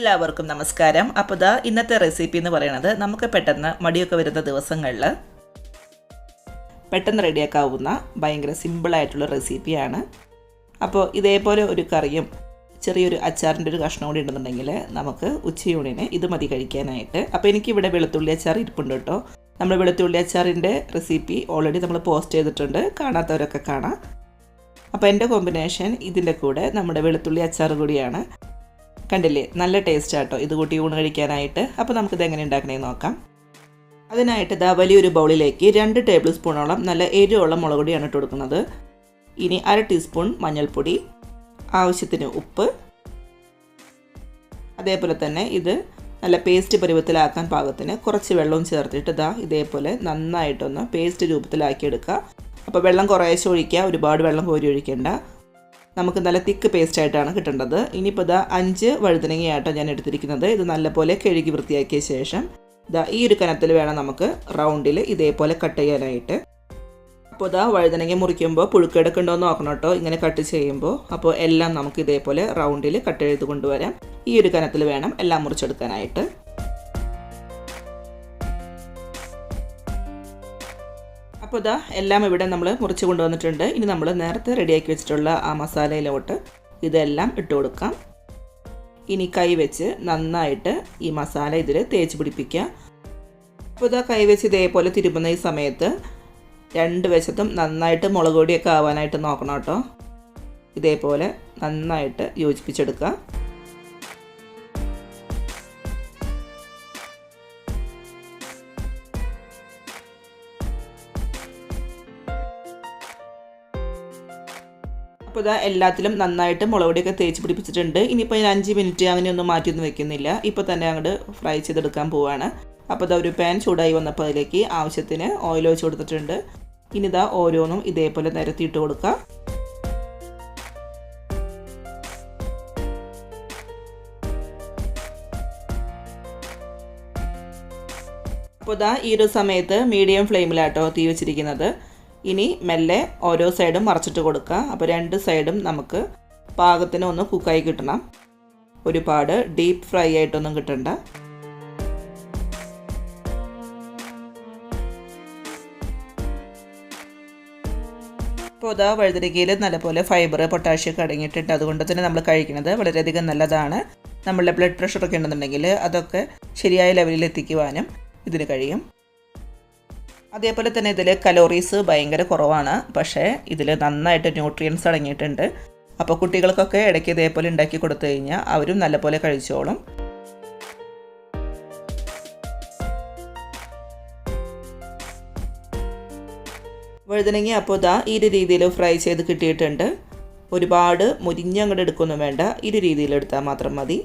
എല്ലാവർക്കും നമസ്കാരം. അപ്പോൾ ദാ ഇന്നത്തെ റെസിപ്പി എന്ന് പറയുന്നത് നമുക്ക് പെട്ടെന്ന് മടിയൊക്കെ വരുന്ന ദിവസങ്ങളിൽ പെട്ടെന്ന് റെഡിയാക്കാവുന്ന ഭയങ്കര സിമ്പിളായിട്ടുള്ള റെസിപ്പിയാണ് അപ്പോൾ ഇതേപോലെ ഒരു കറിയും ചെറിയൊരു അച്ചാറിന്റെ ഒരു കഷ്ണം കൂടി ഉണ്ടെന്നുണ്ടെങ്കിൽ നമുക്ക് ഉച്ചയൂണിന് ഇത് മതി കഴിക്കാനായിട്ട്. അപ്പോൾ എനിക്കിവിടെ വെളുത്തുള്ളി അച്ചാർ ഇരിപ്പുണ്ട് കേട്ടോ. നമ്മൾ വെളുത്തുള്ളി അച്ചാറിന്റെ റെസിപ്പി ഓൾറെഡി നമ്മൾ പോസ്റ്റ് ചെയ്തിട്ടുണ്ട്. കാണാത്തവരൊക്കെ കാണാം. അപ്പോൾ എന്റെ കോമ്പിനേഷൻ ഇതിന്റെ കൂടെ നമ്മുടെ വെളുത്തുള്ളി അച്ചാർ കൂടിയാണ്. കണ്ടില്ലേ? നല്ല ടേസ്റ്റ് ആട്ടോ. ഇത് കൂട്ടി ഊണ് കഴിക്കാനായിട്ട്. അപ്പോൾ നമുക്കിത് എങ്ങനെ ഉണ്ടാക്കണേന്ന് നോക്കാം. അതിനായിട്ട് ഇതാ വലിയൊരു ബൗളിലേക്ക് രണ്ട് ടേബിൾ സ്പൂണോളം നല്ല എരിവുള്ള മുളക് പൊടിയാണ് ഇട്ട് കൊടുക്കുന്നത്. ഇനി അര ടീസ്പൂൺ മഞ്ഞൾപ്പൊടി ആവശ്യത്തിന് ഉപ്പ്. അതേപോലെ തന്നെ ഇത് നല്ല പേസ്റ്റ് പരുവത്തിലാക്കാൻ പാകത്തിന് കുറച്ച് വെള്ളവും ചേർത്തിട്ട് ഇതാ ഇതേപോലെ നന്നായിട്ടൊന്ന് പേസ്റ്റ് രൂപത്തിലാക്കിയെടുക്കുക. അപ്പോൾ വെള്ളം കുറേശ്ശെ ഒഴിക്കുക. ഒരുപാട് വെള്ളം കോരി ഒഴിക്കേണ്ട. നമുക്ക് നല്ല തിക്ക് പേസ്റ്റ് ആയിട്ടാണ് കിട്ടേണ്ടത്. ഇനിയിപ്പോൾ ഇതാ അഞ്ച് വഴുതനങ്ങയായിട്ടാണ് ഞാൻ എടുത്തിരിക്കുന്നത്. ഇത് നല്ലപോലെ കഴുകി വൃത്തിയാക്കിയ ശേഷം ഇതാ ഈ ഒരു കനത്തിൽ വേണം നമുക്ക് റൗണ്ടിൽ ഇതേപോലെ കട്ട് ചെയ്യാനായിട്ട്. അപ്പോൾ ഇതാ വഴുതനങ്ങ മുറിക്കുമ്പോൾ പുഴുക്കെടുക്കണ്ടോ എന്ന് നോക്കണം കേട്ടോ ഇങ്ങനെ കട്ട് ചെയ്യുമ്പോൾ അപ്പോൾ എല്ലാം നമുക്ക് ഇതേപോലെ റൗണ്ടിൽ കട്ട് ചെയ്ത് കൊണ്ടുവരാം. ഈ ഒരു കനത്തിൽ വേണം എല്ലാം മുറിച്ചെടുക്കാനായിട്ട്. അപ്പോൾ ഇതാ എല്ലാം ഇവിടെ നമ്മൾ മുറിച്ച് കൊണ്ടുവന്നിട്ടുണ്ട്. ഇനി നമ്മൾ നേരത്തെ റെഡിയാക്കി വെച്ചിട്ടുള്ള ആ മസാലയിലോട്ട് ഇതെല്ലാം ഇട്ട് കൊടുക്കാം. ഇനി കൈ വെച്ച് നന്നായിട്ട് ഈ മസാല ഇതിൽ തേച്ച് പിടിപ്പിക്കുക അപ്പോൾ ഇതാ കൈ വെച്ച് ഇതേപോലെ തിരുമുന്ന ഈ സമയത്ത് രണ്ട് വശത്തും നന്നായിട്ട് മുളക് പൊടിയൊക്കെ ആവാനായിട്ട് നോക്കണം കേട്ടോ. ഇതേപോലെ നന്നായിട്ട് യോജിപ്പിച്ചെടുക്കുക അപ്പോൾ ഇതാ എല്ലാത്തിലും നന്നായിട്ട് മുളക് പൊടിയൊക്കെ തേച്ച് പിടിപ്പിച്ചിട്ടുണ്ട്. ഇനിയിപ്പോൾ ഞാൻ അഞ്ച് മിനിറ്റ് അങ്ങനെയൊന്നും മാറ്റിയൊന്നും വെക്കുന്നില്ല. ഇപ്പോൾ തന്നെ അങ്ങോട്ട് ഫ്രൈ ചെയ്തെടുക്കാൻ പോവാണ്. അപ്പോൾ ഇതാ ഒരു പാൻ ചൂടായി വന്നപ്പോൾ അതിലേക്ക് ആവശ്യത്തിന് ഓയിൽ ഒഴിച്ച് കൊടുത്തിട്ടുണ്ട്. ഇനി ഇതാ ഓരോന്നും ഇതേപോലെ നിരത്തിയിട്ട് കൊടുക്കുക അപ്പോൾ ഇതാ ഈ ഒരു സമയത്ത് മീഡിയം ഫ്ലെയിമിലാട്ടോ തീ വെച്ചിരിക്കുന്നത്. ഇനി മെല്ലെ ഓരോ സൈഡും മറച്ചിട്ട് കൊടുക്കുക. അപ്പോൾ രണ്ട് സൈഡും നമുക്ക് പാകത്തിന് ഒന്ന് കുക്കായി കിട്ടണം. ഒരുപാട് ഡീപ്പ് ഫ്രൈ ആയിട്ടൊന്നും കിട്ടണ്ട. ഇപ്പോൾ അതാ വഴുതരികയിൽ നല്ലപോലെ ഫൈബർ പൊട്ടാഷ്യം ഒക്കെ അടങ്ങിയിട്ടുണ്ട്. അതുകൊണ്ട് തന്നെ നമ്മൾ കഴിക്കുന്നത് വളരെയധികം നല്ലതാണ്. നമ്മളുടെ ബ്ലഡ് പ്രഷറൊക്കെ ഉണ്ടെന്നുണ്ടെങ്കിൽ അതൊക്കെ ശരിയായ ലെവലിൽ എത്തിക്കുവാനും ഇതിന് കഴിയും. അതേപോലെ തന്നെ ഇതിൽ കലോറീസ് ഭയങ്കര കുറവാണ്. പക്ഷേ ഇതിൽ നന്നായിട്ട് ന്യൂട്രിയൻസ് അടങ്ങിയിട്ടുണ്ട്. അപ്പോൾ കുട്ടികൾക്കൊക്കെ ഇടയ്ക്ക് ഇതേപോലെ ഉണ്ടാക്കി കൊടുത്തു കഴിഞ്ഞാൽ അവരും നല്ലപോലെ കഴിച്ചോളും. വഴുതനങ്ങ അപ്പോൾ ഇതാ ഒരു രീതിയിൽ ഫ്രൈ ചെയ്ത് കിട്ടിയിട്ടുണ്ട്. ഒരുപാട് മുരിഞ്ഞങ്ങോട്ട് എടുക്കൊന്നും വേണ്ട. ഒരു രീതിയിൽ എടുത്താൽ മാത്രം മതി.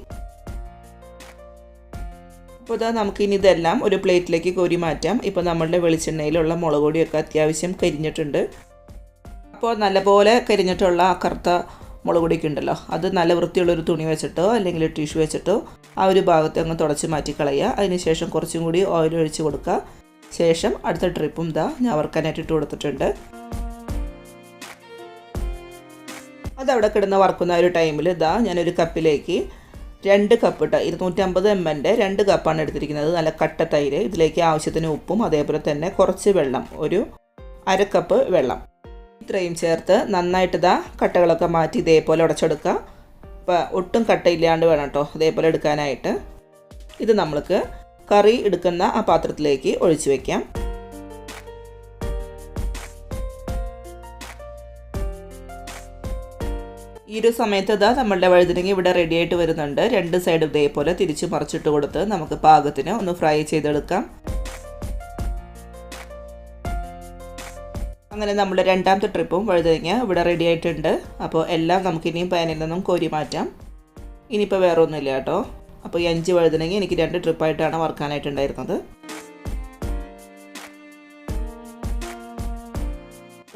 അപ്പോൾ ഇതാ നമുക്കിനി ഇതെല്ലാം ഒരു പ്ലേറ്റിലേക്ക് കോരി മാറ്റാം. ഇപ്പോൾ നമ്മളുടെ വെളിച്ചെണ്ണയിലുള്ള മുളക് പൊടിയൊക്കെ അത്യാവശ്യം കരിഞ്ഞിട്ടുണ്ട്. അപ്പോൾ നല്ലപോലെ കരിഞ്ഞിട്ടുള്ള ആ കറുത്ത മുളക് പൊടിയൊക്കെ ഉണ്ടല്ലോ അത് നല്ല വൃത്തിയുള്ളൊരു തുണി വെച്ചിട്ടോ അല്ലെങ്കിൽ ടിഷ്യൂ വെച്ചിട്ടോ ആ ഒരു ഭാഗത്ത് അങ്ങ് തുടച്ച് മാറ്റി കളയുക. അതിനുശേഷം കുറച്ചും കൂടി ഓയിൽ ഒഴിച്ച് കൊടുക്കുക. ശേഷം അടുത്ത ട്രിപ്പും ഇതാ ഞാൻ വറുക്കാനായിട്ട് ഇട്ട് കൊടുത്തിട്ടുണ്ട്. അതവിടെ കിടന്ന് വറുക്കുന്ന ഒരു ടൈമിൽ ഇതാ ഞാനൊരു കപ്പിലേക്ക് രണ്ട് കപ്പ് ഇട്ട ഇരുന്നൂറ്റമ്പത് എം എന്റെ രണ്ട് കപ്പാണ് എടുത്തിരിക്കുന്നത്. നല്ല കട്ട തൈര്. ഇതിലേക്ക് ആവശ്യത്തിന് ഉപ്പും അതേപോലെ തന്നെ കുറച്ച് വെള്ളം. ഒരു അര കപ്പ് വെള്ളം. ഇത്രയും ചേർത്ത് നന്നായിട്ട് ഇതാ കട്ടകളൊക്കെ മാറ്റി ഇതേപോലെ ഉടച്ചെടുക്കുക. അപ്പോൾ ഒട്ടും കട്ടയില്ലാണ്ട് വേണം കേട്ടോ ഇതേപോലെ എടുക്കാനായിട്ട്. ഇത് നമ്മൾക്ക് കറി എടുക്കുന്ന ആ പാത്രത്തിലേക്ക് ഒഴിച്ചു വയ്ക്കാം ഈ ഒരു സമയത്ത് ഇതാ നമ്മളുടെ വഴുതനങ്ങ ഇവിടെ റെഡി ആയിട്ട് വരുന്നുണ്ട്. രണ്ട് സൈഡ് ഇതേപോലെ തിരിച്ച് മറിച്ചിട്ട് കൊടുത്ത് നമുക്ക് പാകത്തിന് ഒന്ന് ഫ്രൈ ചെയ്തെടുക്കാം. അങ്ങനെ നമ്മുടെ രണ്ടാമത്തെ ട്രിപ്പും വഴുതനങ്ങ ഇവിടെ റെഡി ആയിട്ടുണ്ട്. അപ്പോൾ എല്ലാം നമുക്ക് ഇനിയും പാനിൽ നിന്നും കോരി മാറ്റാം. ഇനിയിപ്പോൾ വേറെ ഒന്നുമില്ല കേട്ടോ. അപ്പോൾ ഈ അഞ്ച് വഴുതനങ്ങ എനിക്ക് രണ്ട് ട്രിപ്പായിട്ടാണ് വറുക്കാനായിട്ടുണ്ടായിരുന്നത്.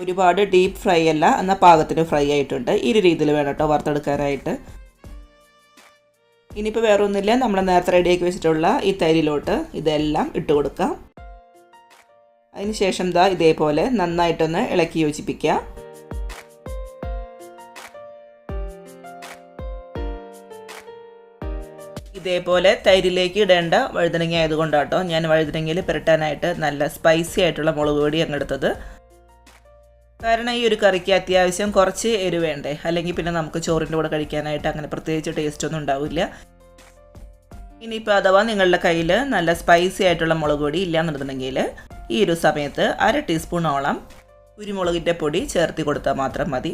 ഒരുപാട് ഡീപ്പ് ഫ്രൈ അല്ല എന്നാൽ പാകത്തിന് ഫ്രൈ ആയിട്ടുണ്ട്. ഈ ഒരു രീതിയിൽ വേണം കേട്ടോ വറുത്തെടുക്കാനായിട്ട്. ഇനിയിപ്പോൾ വേറെ ഒന്നുമില്ല നമ്മൾ നേരത്തെ റെഡിയാക്കി വെച്ചിട്ടുള്ള ഈ തൈരിലോട്ട് ഇതെല്ലാം ഇട്ട് കൊടുക്കാം. അതിന് ശേഷം ദാ ഇതേപോലെ നന്നായിട്ടൊന്ന് ഇളക്കി യോജിപ്പിക്കുക ഇതേപോലെ തൈരിലേക്ക് ഇടേണ്ട വഴുതനങ്ങ ആയതുകൊണ്ടാട്ടോ ഞാൻ വഴുതനങ്ങയിൽ പുരട്ടാനായിട്ട് നല്ല സ്പൈസി ആയിട്ടുള്ള മുളക് പൊടി അങ്ങ് എടുത്തത്. കാരണം ഈ ഒരു കറിക്ക് അത്യാവശ്യം കുറച്ച് എരിവേണ്ടേ അല്ലെങ്കിൽ പിന്നെ നമുക്ക് ചോറിന്റെ കൂടെ കഴിക്കാനായിട്ട് അങ്ങനെ പ്രത്യേകിച്ച് ടേസ്റ്റ് ഒന്നും ഉണ്ടാവില്ല. ഇനിയിപ്പോൾ അഥവാ നിങ്ങളുടെ കയ്യിൽ നല്ല സ്പൈസി ആയിട്ടുള്ള മുളക് പൊടി ഇല്ലാന്നുണ്ടെന്നുണ്ടെങ്കിൽ ഈ ഒരു സമയത്ത് അര ടീസ്പൂണോളം കുരുമുളകിന്റെ പൊടി ചേർത്തി കൊടുത്താൽ മാത്രം മതി.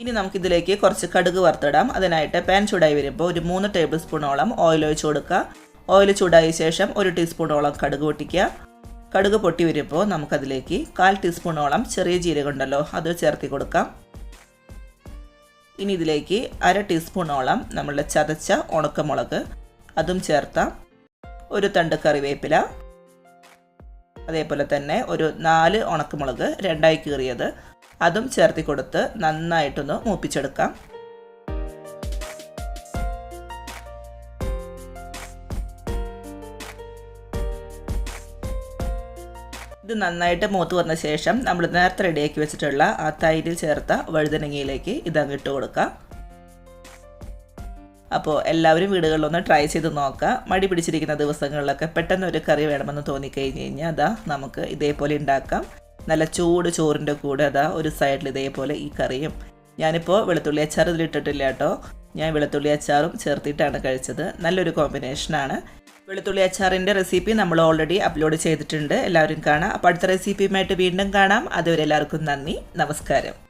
ഇനി നമുക്കിതിലേക്ക് കുറച്ച് കടുക് വറുത്തിടാം. അതിനായിട്ട് പാൻ ചൂടായി വരുമ്പോൾ ഒരു മൂന്ന് ടേബിൾ സ്പൂണോളം ഓയിൽ ഒഴിച്ച് കൊടുക്കുക. ഓയിൽ ചൂടായ ശേഷം ഒരു ടീസ്പൂണോളം കടുക് പൊട്ടിക്കുക. കടുക് പൊട്ടി വരുമ്പോൾ നമുക്കതിലേക്ക് കാൽ ടീസ്പൂണോളം ചെറിയ ജീരകം ഉണ്ടല്ലോ അത് ചേർത്തി കൊടുക്കാം. ഇനി ഇതിലേക്ക് അര ടീസ്പൂണോളം നമ്മളുടെ ചതച്ച ഉണക്കമുളക് അതും ചേർത്താം ഒരു തണ്ട് കറിവേപ്പില അതേപോലെ തന്നെ ഒരു നാല് ഉണക്കമുളക് രണ്ടായി കീറിയത് അതും ചേർത്തി കൊടുത്ത് നന്നായിട്ടൊന്ന് മൂപ്പിച്ചെടുക്കാം. ഇത് നന്നായിട്ട് മൂത്ത് വന്ന ശേഷം നമ്മൾ നേരത്തെ റെഡിയാക്കി വെച്ചിട്ടുള്ള ആ തൈരിൽ ചേർത്ത വഴുതനങ്ങയിലേക്ക് ഇതങ്ങ് ഇട്ട് കൊടുക്കാം. അപ്പോൾ എല്ലാവരും വീടുകളിലൊന്ന് ട്രൈ ചെയ്ത് നോക്കുക മടി പിടിച്ചിരിക്കുന്ന ദിവസങ്ങളിലൊക്കെ പെട്ടെന്ന് ഒരു കറി വേണമെന്ന് തോന്നിക്കഴിഞ്ഞ് കഴിഞ്ഞാൽ അതാ നമുക്ക് ഇതേപോലെ ഉണ്ടാക്കാം. നല്ല ചൂട് ചോറിന്റെ കൂടെ അതാ ഒരു സൈഡിൽ ഇതേപോലെ ഈ കറിയും. ഞാനിപ്പോൾ വെളുത്തുള്ളി അച്ചാർ ഇതിലിട്ടിട്ടില്ല കേട്ടോ. ഞാൻ വെളുത്തുള്ളി അച്ചാറും ചേർത്തിട്ടാണ് കഴിച്ചത്. നല്ലൊരു കോമ്പിനേഷനാണ്. വെളുത്തുള്ളി അച്ചാറിന്റെ റെസിപ്പി നമ്മൾ ഓൾറെഡി അപ്ലോഡ് ചെയ്തിട്ടുണ്ട്. എല്ലാവരും കാണാം. അപ്പോൾ അടുത്ത റെസിപ്പിയുമായിട്ട് വീണ്ടും കാണാം. അതുവരെ എല്ലാവർക്കും നന്ദി. നമസ്കാരം.